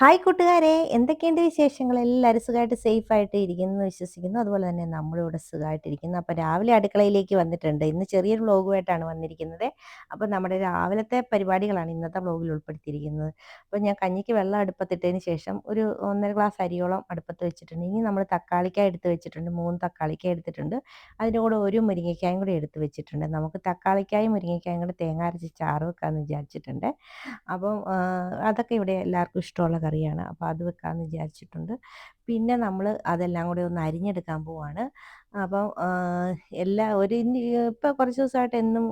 Hi കൂട്ടുകാരെ. എന്തൊക്കെയുണ്ട് വിശേഷങ്ങൾ? എല്ലാവരും സുഖമായിട്ട് സേഫ് ആയിട്ട് ഇരിക്കുന്നു വിശ്വസിക്കുന്നു. അതുപോലെ തന്നെ നമ്മളും നമ്മളിവിടെ സുഖമായിട്ടിരിക്കുന്നു. അപ്പോൾ രാവിലെ അടുക്കളയിലേക്ക് വന്നിട്ടുണ്ട്. ഇന്ന് ചെറിയൊരു വ്ളോഗുമായിട്ടാണ് വന്നിരിക്കുന്നത്. അപ്പോൾ നമ്മുടെ രാവിലത്തെ പരിപാടികളാണ് ഇന്നത്തെ വ്ലോഗിൽ ഉൾപ്പെടുത്തിയിരിക്കുന്നത്. അപ്പോൾ ഞാൻ കഞ്ഞിക്ക് വെള്ളം അടുപ്പത്തിട്ടതിന് ശേഷം ഒരു ഒന്നര ഗ്ലാസ് അരിയോളം അടുപ്പത്ത് വെച്ചിട്ടുണ്ട്. ഇനി നമ്മൾ തക്കാളിക്കായ എടുത്ത് വെച്ചിട്ടുണ്ട്. മൂന്ന് തക്കാളിക്കായ എടുത്തിട്ടുണ്ട്. അതിന്റെ കൂടെ ഒരു മുരിങ്ങയ്ക്കായും കൂടെ എടുത്ത് വെച്ചിട്ടുണ്ട്. നമുക്ക് തക്കാളിക്കായും മുരിങ്ങയ്ക്കായും കൂടെ തേങ്ങ അരച്ച് ചാറ് വെക്കാമെന്ന് വിചാരിച്ചിട്ടുണ്ട്. അപ്പം അതൊക്കെ ഇവിടെ എല്ലാവർക്കും ഇഷ്ടമുള്ള കറിയാണ്. അപ്പോൾ അത് വെക്കാമെന്ന് വിചാരിച്ചിട്ടുണ്ട്. പിന്നെ നമ്മൾ അതെല്ലാം കൂടി ഒന്ന് അരിഞ്ഞെടുക്കാൻ പോവാണ്. അപ്പം എല്ലാ ഒരു ഇപ്പോൾ കുറച്ച് ദിവസമായിട്ട് എന്നും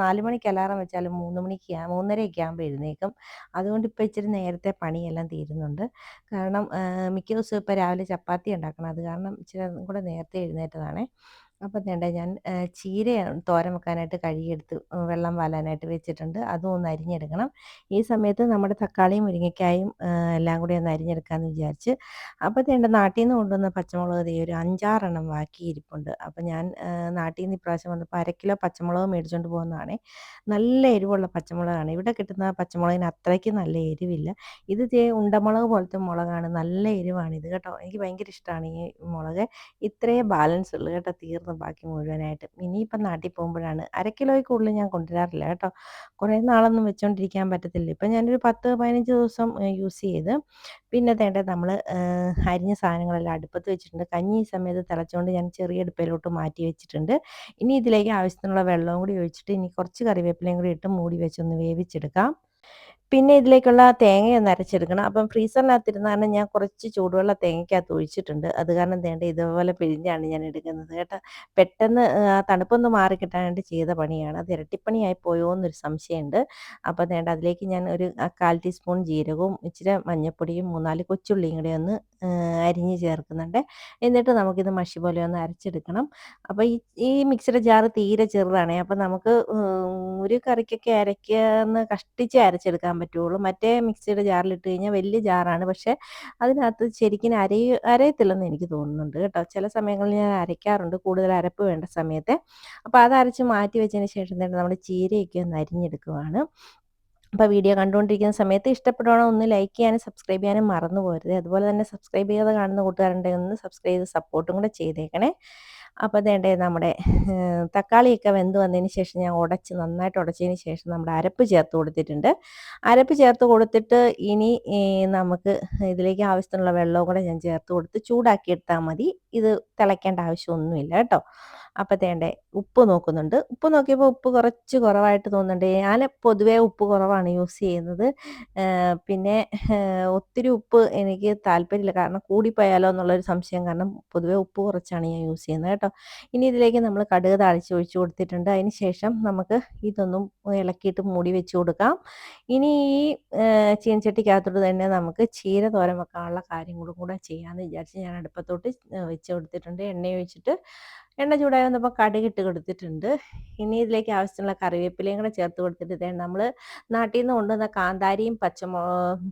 നാല് മണിക്ക് അലാറം വെച്ചാലും മൂന്ന് മണിക്ക് മൂന്നരയൊക്കെ ആകുമ്പോൾ എഴുന്നേക്കും. അതുകൊണ്ട് ഇപ്പോൾ ഇച്ചിരി നേരത്തെ പണിയെല്ലാം തീരുന്നുണ്ട്. കാരണം മിക്ക ദിവസവും ഇപ്പോൾ രാവിലെ ചപ്പാത്തി ഉണ്ടാക്കണം. അത് കാരണം ഇച്ചിരി കൂടെ നേരത്തെ എഴുന്നേറ്റതാണേ. അപ്പോൾ തേണ്ട ഞാൻ ചീര തോരൻ വെക്കാനായിട്ട് കഴുകിയെടുത്ത് വെള്ളം വാലാനായിട്ട് വെച്ചിട്ടുണ്ട്. അതും ഒന്ന് അരിഞ്ഞെടുക്കണം. ഈ സമയത്ത് നമ്മുടെ തക്കാളിയും മുരിങ്ങയ്ക്കായും എല്ലാം കൂടി ഒന്ന് അരിഞ്ഞെടുക്കാമെന്ന് വിചാരിച്ച് അപ്പോൾ വേണ്ട നാട്ടിൽ നിന്ന് കൊണ്ടുവന്ന പച്ചമുളക് ദേ ഒരു അഞ്ചാറെണ്ണം ബാക്കി ഇരിപ്പുണ്ട്. അപ്പോൾ ഞാൻ നാട്ടിൽ നിന്ന് ഇപ്രാവശ്യം വന്നപ്പോൾ അര കിലോ പച്ചമുളക് മേടിച്ചുകൊണ്ട് പോകുന്നതാണ്. നല്ല എരിവുള്ള പച്ചമുളകാണ്. ഇവിടെ കിട്ടുന്ന പച്ചമുളകിന് അത്രയ്ക്ക് നല്ല എരിവില്ല. ഇത് ഉണ്ടമുളക് പോലത്തെ മുളകാണ്. നല്ല എരിവാണ് ഇത് കേട്ടോ. എനിക്ക് ഭയങ്കര ഇഷ്ടമാണ് ഈ മുളക്. ഇത്രയേ ബാലൻസ് ഉള്ളൂ കേട്ടോ തീർന്നു. തീർന്നു ബാക്കി മുഴുവനായിട്ട്. ഇനിയിപ്പം നാട്ടിൽ പോകുമ്പോഴാണ്. അര കിലോയിൽ കൂടുതൽ ഞാൻ കൊണ്ടുവരാറില്ല കേട്ടോ. കുറേ നാളൊന്നും വെച്ചുകൊണ്ടിരിക്കാൻ പറ്റത്തില്ല. ഇപ്പം ഞാനൊരു പത്ത് പതിനഞ്ച് ദിവസം യൂസ് ചെയ്ത് പിന്നെ തേണ്ട നമ്മൾ അരിഞ്ഞ സാധനങ്ങളെല്ലാം അടുപ്പത്ത് വെച്ചിട്ടുണ്ട്. കഞ്ഞി സമയത്ത് തിളച്ചുകൊണ്ട് ഞാൻ ചെറിയ അടുപ്പയിലോട്ട് മാറ്റി വെച്ചിട്ടുണ്ട്. ഇനി ഇതിലേക്ക് ആവശ്യത്തിനുള്ള വെള്ളവും കൂടി ഒഴിച്ചിട്ട് ഇനി കുറച്ച് കറിവേപ്പിലയും കൂടി ഇട്ട് മൂടി വെച്ചൊന്ന് വേവിച്ചെടുക്കാം. പിന്നെ ഇതിലേക്കുള്ള തേങ്ങയൊന്ന് അരച്ചെടുക്കണം. അപ്പം ഫ്രീസറിനകത്തിരുന്ന കാരണം ഞാൻ കുറച്ച് ചൂടുവെള്ളം തേങ്ങയ്ക്കകത്ത് ഒഴിച്ചിട്ടുണ്ട്. അത് കാരണം തേണ്ട ഇതുപോലെ പിഴിഞ്ഞാണ് ഞാൻ എടുക്കുന്നത് കേട്ടോ. പെട്ടെന്ന് തണുപ്പൊന്ന് മാറി കിട്ടാനായിട്ട് ചെയ്ത പണിയാണ്. അത് ഇരട്ടിപ്പണിയായി പോയോ എന്നൊരു സംശയമുണ്ട് അപ്പോൾ തേണ്ട അതിലേക്ക് ഞാൻ ഒരു കാൽ ടീസ്പൂൺ ജീരകവും ഇച്ചിരി മഞ്ഞൾപ്പൊടിയും മൂന്നാൽ കൊച്ചുള്ളിയും കൂടി ഒന്ന് അരിഞ്ഞ് ചേർക്കുന്നുണ്ട്. എന്നിട്ട് നമുക്കിത് മഷി പോലെ ഒന്ന് അരച്ചെടുക്കണം. അപ്പോൾ ഈ ഈ മിക്സിയുടെ ജാറ് തീരെ ചെറുതാണ്. അപ്പോൾ നമുക്ക് ഒരു കറിക്കൊക്കെ അരയ്ക്കുന്ന കഷ്ടിച്ച് അരച്ചെടുക്കാൻ പറ്റുള്ളൂ. മറ്റേ മിക്സിയുടെ ജാറിലിട്ട് കഴിഞ്ഞാൽ വലിയ ജാറാണ്. പക്ഷേ അതിനകത്ത് ശരിക്കും അരയ അരയത്തില്ലെന്ന് എനിക്ക് തോന്നുന്നുണ്ട് കേട്ടോ. ചില സമയങ്ങളിൽ ഞാൻ അരയ്ക്കാറുണ്ട്. കൂടുതൽ അരപ്പ് വേണ്ട സമയത്ത്. അപ്പോൾ അത് അരച്ച് മാറ്റി വെച്ചതിന് ശേഷം തന്നെ നമ്മൾ ചീരയൊക്കെ ഒന്ന് അരിഞ്ഞെടുക്കുവാണ്. അപ്പോൾ വീഡിയോ കണ്ടുകൊണ്ടിരിക്കുന്ന സമയത്ത് ഇഷ്ടപ്പെടുവാണോ ഒന്ന് ലൈക്ക് ചെയ്യാനും സബ്സ്ക്രൈബ് ചെയ്യാനും മറന്നു പോരുത്. അതുപോലെ തന്നെ സബ്സ്ക്രൈബ് ചെയ്യാതെ കാണുന്ന കൂട്ടുകാരുണ്ടെങ്കിൽ ഒന്ന് സബ്സ്ക്രൈബ് ചെയ്ത് സപ്പോർട്ടും കൂടെ ചെയ്തേക്കണേ. അപ്പോൾ അതേണ്ടേ നമ്മുടെ തക്കാളിയൊക്കെ വെന്ത് വന്നതിന് ശേഷം ഞാൻ ഉടച്ച് നന്നായിട്ട് ഉടച്ചതിന് ശേഷം നമ്മുടെ അരപ്പ് ചേർത്ത് കൊടുത്തിട്ടുണ്ട്. അരപ്പ് ചേർത്ത് കൊടുത്തിട്ട് ഇനി നമുക്ക് ഇതിലേക്ക് ആവശ്യത്തിനുള്ള വെള്ളവും കൂടെ ഞാൻ ചേർത്ത് കൊടുത്ത് ചൂടാക്കി എടുത്താൽ മതി. ഇത് തിളയ്ക്കേണ്ട ആവശ്യമൊന്നുമില്ല കേട്ടോ. അപ്പോൾ തേണ്ടേ ഉപ്പ് നോക്കുന്നുണ്ട്. ഉപ്പ് നോക്കിയപ്പോൾ ഉപ്പ് കുറച്ച് കുറവായിട്ട് തോന്നുന്നുണ്ട്. ഞാൻ പൊതുവേ ഉപ്പ് കുറവാണ് യൂസ് ചെയ്യുന്നത്. പിന്നെ ഒത്തിരി ഉപ്പ് എനിക്ക് താല്പര്യമില്ല. കാരണം കൂടിപ്പോയാലോ എന്നുള്ളൊരു സംശയം കാരണം പൊതുവേ ഉപ്പ് കുറച്ചാണ് ഞാൻ യൂസ് ചെയ്യുന്നത് കേട്ടോ. ഇനി ഇതിലേക്ക് നമ്മൾ കടുക് താളിച്ച് ഒഴിച്ച് കൊടുത്തിട്ടുണ്ട്. അതിന് ശേഷം നമുക്ക് ഇതൊന്നും ഇളക്കിയിട്ട് മൂടി വെച്ച് കൊടുക്കാം. ഇനി ഈ ചീനച്ചട്ടിക്കകത്തോട്ട് തന്നെ നമുക്ക് ചീര തോരൻ വെക്കാനുള്ള കാര്യങ്ങളും കൂടെ ചെയ്യാമെന്ന് വിചാരിച്ച് ഞാൻ അടുപ്പത്തോട്ട് വെച്ച് കൊടുത്തിട്ടുണ്ട്. എണ്ണ ഒഴിച്ചിട്ട് എണ്ണ ചൂടായി വന്നപ്പോൾ കടുകിട്ട് കൊടുത്തിട്ടുണ്ട്. ഇനി ഇതിലേക്ക് ആവശ്യമുള്ള കറിവേപ്പിലയും കൂടെ ചേർത്ത് കൊടുത്തിട്ട് നമ്മൾ നാട്ടിൽ നിന്ന് കൊണ്ടുവന്ന കാന്താരിയും പച്ചമു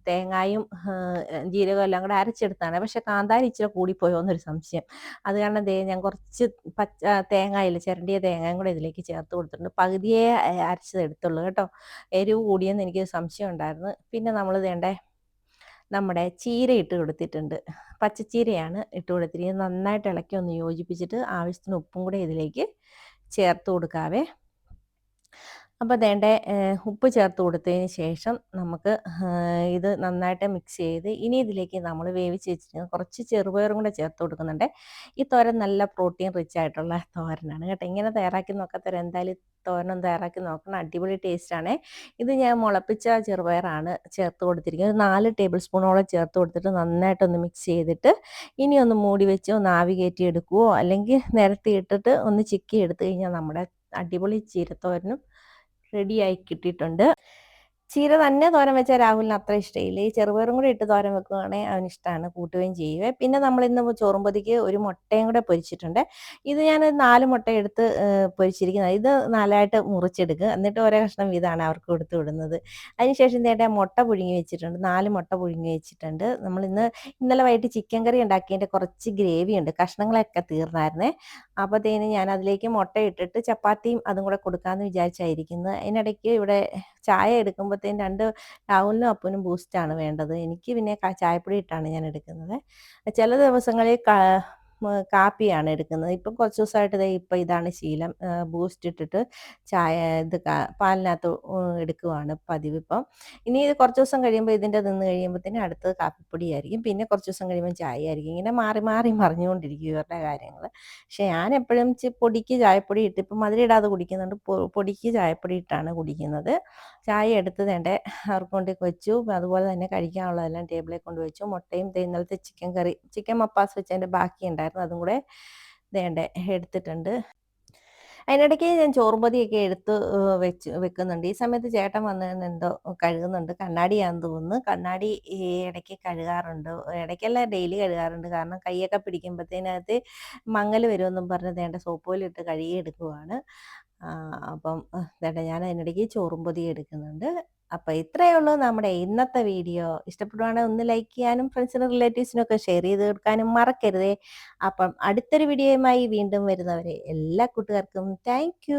തേങ്ങായും ജീരകവും എല്ലാം കൂടെ അരച്ചെടുത്താണ്. പക്ഷെ കാന്താരി ഇച്ചിരി കൂടിപ്പോയോ എന്നൊരു സംശയം. അത് കാരണം ദേ ഞാൻ കുറച്ച് പച്ച തേങ്ങയില്ല ചിരണ്ടിയ തേങ്ങയും കൂടെ ഇതിലേക്ക് ചേർത്ത് കൊടുത്തിട്ടുണ്ട്. പകുതിയെ അരച്ചത് എടുത്തുള്ളൂ കേട്ടോ. എരിവ് കൂടിയെന്ന് എനിക്ക് സംശയം ഉണ്ടായിരുന്നു. പിന്നെ നമ്മൾ വേണ്ടേ നമ്മുടെ ചീര ഇട്ട് കൊടുത്തിട്ടുണ്ട്. പച്ചച്ചീരയാണ് ഇട്ട് കൊടുത്തിരിക്കുന്നത്. നന്നായിട്ട് ഇളക്കി ഒന്ന് യോജിപ്പിച്ചിട്ട് ആവശ്യത്തിന് ഉപ്പും കൂടെ ഇതിലേക്ക് ചേർത്ത് കൊടുക്കാവേ. അപ്പോൾ വേണ്ട ഉപ്പ് ചേർത്ത് കൊടുത്തതിന് ശേഷം നമുക്ക് ഇത് നന്നായിട്ട് മിക്സ് ചെയ്ത് ഇനി ഇതിലേക്ക് നമ്മൾ വേവിച്ച് വെച്ചിരിക്കുന്നത് കുറച്ച് ചെറുപയറും കൂടെ ചേർത്ത് കൊടുക്കുന്നുണ്ട്. ഈ തോരൻ നല്ല പ്രോട്ടീൻ റിച്ച് ആയിട്ടുള്ള തോരനാണ് കേട്ടോ. ഇങ്ങനെ തയ്യാറാക്കി നോക്കാത്തവർ എന്തായാലും തോരനും തയ്യാറാക്കി നോക്കണം. അടിപൊളി ടേസ്റ്റാണ് ഇത് ഞാൻ മുളപ്പിച്ച ചെറുപയറാണ് ചേർത്ത് കൊടുത്തിരിക്കുന്നത്. നാല് ടേബിൾ സ്പൂണോളം ചേർത്ത് കൊടുത്തിട്ട് നന്നായിട്ടൊന്ന് മിക്സ് ചെയ്തിട്ട് ഇനി ഒന്ന് മൂടി വെച്ച് ഒന്ന് ആവി കയറ്റി എടുക്കുവോ? അല്ലെങ്കിൽ നിരത്തി ഇട്ടിട്ട് ഒന്ന് ചിക്കി എടുത്തു കഴിഞ്ഞാൽ നമ്മുടെ അടിപൊളി ചീരത്തോരനും റെഡിയായി കിട്ടിയിട്ടുണ്ട്. ചീര തന്നെ തോരൻ വെച്ചാൽ രാഹുലിന് അത്ര ഇഷ്ടമില്ല ഈ ചെറുപയറും കൂടി ഇട്ട് തോരൻ വെക്കുകയാണെങ്കിൽ അവന് ഇഷ്ടമാണ് കൂട്ടുകയും ചെയ്യുക. പിന്നെ നമ്മൾ ഇന്ന് ചോറുമ്പതിക്ക് ഒരു മുട്ടയും കൂടെ പൊരിച്ചിട്ടുണ്ട്. ഇത് ഞാൻ നാല് മുട്ട എടുത്ത് പൊരിച്ചിരിക്കുന്നത് ഇത് നാലായിട്ട് മുറിച്ചെടുക്കുക. എന്നിട്ട് ഓരോ കഷ്ണം വീതമാണ് അവർക്ക് കൊടുത്തു വിടുന്നത്. അതിനുശേഷം ഇതേട്ടെ മുട്ട പുഴുങ്ങി വെച്ചിട്ടുണ്ട്. നാല് മുട്ട പുഴുങ്ങി വെച്ചിട്ടുണ്ട്. നമ്മൾ ഇന്ന് ഇന്നലെ വൈകിട്ട് ചിക്കൻ കറി ഉണ്ടാക്കിയതിന്റെ കുറച്ച് ഗ്രേവി ഉണ്ട്. കഷ്ണങ്ങളൊക്കെ തീർന്നായിരുന്നേ. അപ്പോഴത്തേന് ഞാൻ അതിലേക്ക് മുട്ട ഇട്ടിട്ട് ചപ്പാത്തിയും അതും കൂടെ കൊടുക്കാമെന്ന് വിചാരിച്ചായിരിക്കുന്നത് അതിനിടയ്ക്ക് ഇവിടെ ചായ എടുക്കുമ്പോഴത്തേനും രണ്ട് ടൗണിലും അപ്പനും ബൂസ്റ്റാണ് വേണ്ടത്. എനിക്ക് പിന്നെ ചായപ്പൊടി ഇട്ടാണ് ഞാൻ എടുക്കുന്നത്. ചില ദിവസങ്ങളിൽ കാപ്പിയാണ് എടുക്കുന്നത്. ഇപ്പം കുറച്ച് ദിവസമായിട്ട് ഇപ്പം ഇതാണ് ശീലം. ബൂസ്റ്റ് ഇട്ടിട്ട് ചായ ഇത് പാലിനകത്ത് എടുക്കുവാണ് പതിവ് ഇപ്പം. ഇനി ഇത് കുറച്ച് ദിവസം കഴിയുമ്പോൾ ഇതിന്റെ നിന്ന് കഴിയുമ്പോഴത്തേനും അടുത്തത് കാപ്പിപ്പൊടിയായിരിക്കും പിന്നെ കുറച്ച് ദിവസം കഴിയുമ്പോൾ ചായ ആയിരിക്കും. ഇങ്ങനെ മാറി മാറി മറിഞ്ഞുകൊണ്ടിരിക്കും ഇവരുടെ കാര്യങ്ങൾ പക്ഷേ ഞാൻ എപ്പോഴും പൊടിക്ക് ചായപ്പൊടി ഇട്ട് ഇപ്പം മധുരയിടാതെ കുടിക്കുന്നുണ്ട്. പൊടിക്ക് ചായപ്പൊടി ഇട്ടാണ് കുടിക്കുന്നത്. ചായ എടുത്ത് തേണ്ടേ അവർക്ക് വെച്ചു. അതുപോലെ തന്നെ കഴിക്കാനുള്ളതെല്ലാം ടേബിളിൽ കൊണ്ട് വെച്ചു. മുട്ടയും ഇന്നലത്തെ ചിക്കൻ കറി ചിക്കൻ മപ്പാസ് വെച്ചതിന്റെ ബാക്കി ഉണ്ടായിരുന്നു അതും കൂടെ വേണ്ടേ എടുത്തിട്ടുണ്ട്. അതിനിടയ്ക്ക് ഞാൻ ചോറുമ്പതിയൊക്കെ എടുത്ത് വെച്ച് വെക്കുന്നുണ്ട്. ഈ സമയത്ത് ചേട്ടൻ വന്ന് എന്തോ കഴുകുന്നുണ്ട്. കണ്ണാടിയാന്ന് തോന്നുന്നു. കണ്ണാടി ഇടയ്ക്ക് കഴുകാറുണ്ട്. ഇടയ്ക്കല്ല ഡെയിലി കഴുകാറുണ്ട്. കാരണം കൈയൊക്കെ പിടിക്കുമ്പോഴത്തേനകത്ത് മങ്ങൽ വരുമെന്നും പറഞ്ഞ് വേണ്ട സോപ്പോലിട്ട് കഴുകി എടുക്കുവാണ് അപ്പം വേണ്ട ഞാൻ അതിനിടയ്ക്ക് ചോറും പൊതി എടുക്കുന്നുണ്ട്. അപ്പോൾ ഇത്രയേ ഉള്ളൂ നമ്മുടെ ഇന്നത്തെ വീഡിയോ. ഇഷ്ടപ്പെടുവാണെങ്കിൽ ഒന്ന് ലൈക്ക് ചെയ്യാനും ഫ്രണ്ട്സിനും റിലേറ്റീവ്സിനും ഒക്കെ ഷെയർ ചെയ്ത് കൊടുക്കാനും മറക്കരുതേ. അപ്പം അടുത്തൊരു വീഡിയോയുമായി വീണ്ടും വരുന്നവരെ എല്ലാ കൂട്ടുകാർക്കും താങ്ക്